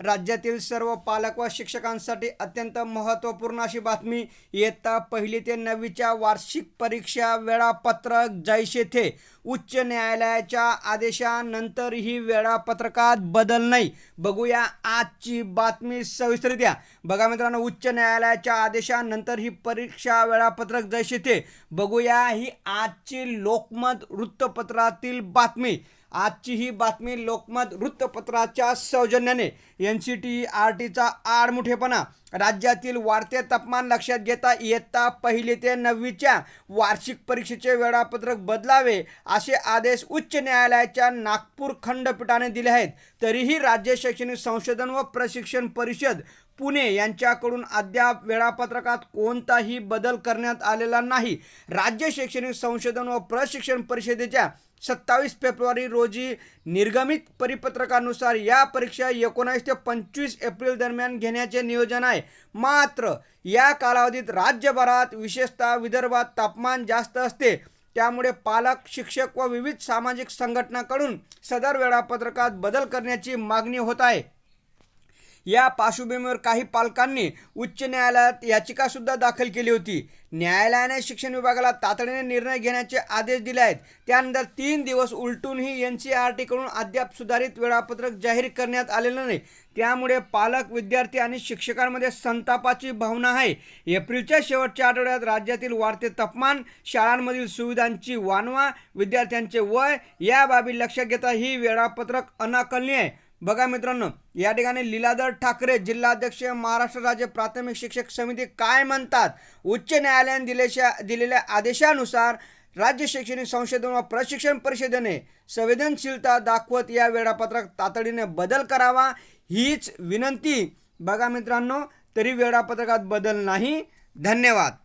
राज्यातील सर्व पालक व शिक्षकांसाठी अत्यंत महत्त्वपूर्ण अशी बातमी इयत्ता पहिली ते नववीच्या वार्षिक परीक्षा वेळापत्रक जैसे थे उच्च न्यायालयाच्या आदेशानंतर ही वेळापत्रकात बदल नाही. बघूया आजची बातमी सविस्तरित्या बघा मित्रांनो उच्च न्यायालयाच्या आदेशानंतर ही परीक्षा वेळापत्रक जैसे थे बघूया ही आजची लोकमत वृत्तपत्रातील बातमी. आजची ही बातमी लोकमत वृत्तपत्राच्या सौजन्याने. एन सी टी आर टीचा आडमुठेपणा. राज्यातील वाढते तापमान लक्षात घेता इयत्ता पहिली ते नववीच्या वार्षिक परीक्षेचे वेळापत्रक बदलावे असे आदेश उच्च न्यायालयाच्या नागपूर खंडपीठाने दिले आहेत. तरीही राज्य शैक्षणिक संशोधन व प्रशिक्षण परिषद पुणे यांच्याकडून अद्याप वेळापत्रकात कोणताही बदल करण्यात आलेला नाही. राज्य शैक्षणिक संशोधन व प्रशिक्षण परिषदेच्या सत्तावीस फेब्रुवारी रोजी निर्गमित परिपत्रकानुसार या परीक्षा एकोणावीस ते पंचवीस एप्रिल दरम्यान घेण्याचे नियोजन आहे. मात्र या कालावधीत राज्यभरात विशेषतः विदर्भात तापमान जास्त असते. त्यामुळे पालक शिक्षक व विविध सामाजिक संघटनाकडून सदर वेळापत्रकात बदल करण्याची मागणी होत आहे. या पार्श्वभूमीवर काही पालकांनी उच्च न्यायालयात याचिकासुद्धा दाखल केली होती. न्यायालयाने शिक्षण विभागाला तातडीने निर्णय घेण्याचे आदेश दिले आहेत. त्यानंतर तीन दिवस उलटूनही एन सी आर टीकडून अद्याप सुधारित वेळापत्रक जाहीर करण्यात आलेलं नाही. त्यामुळे पालक विद्यार्थी आणि शिक्षकांमध्ये संतापाची भावना आहे. एप्रिलच्या शेवटच्या आठवड्यात राज्यातील वाढते तापमान शाळांमधील सुविधांची वानवा विद्यार्थ्यांचे वय या बाबी लक्षात घेता ही वेळापत्रक अनाकलनीय आहे. बघा मित्रांनो या ठिकाणी लीलाधर ठाकरे जिल्हाध्यक्ष महाराष्ट्र राज्य प्राथमिक शिक्षक समिती काय म्हणतात? उच्च न्यायालयाने दिलेशा दिलेल्या आदेशानुसार राज्य शैक्षणिक संशोधन व प्रशिक्षण परिषदेने संवेदनशीलता दाखवत या वेळापत्रक तातडीने बदल करावा हीच विनंती. बघा मित्रांनो तरी वेळापत्रकात बदल नाही. धन्यवाद.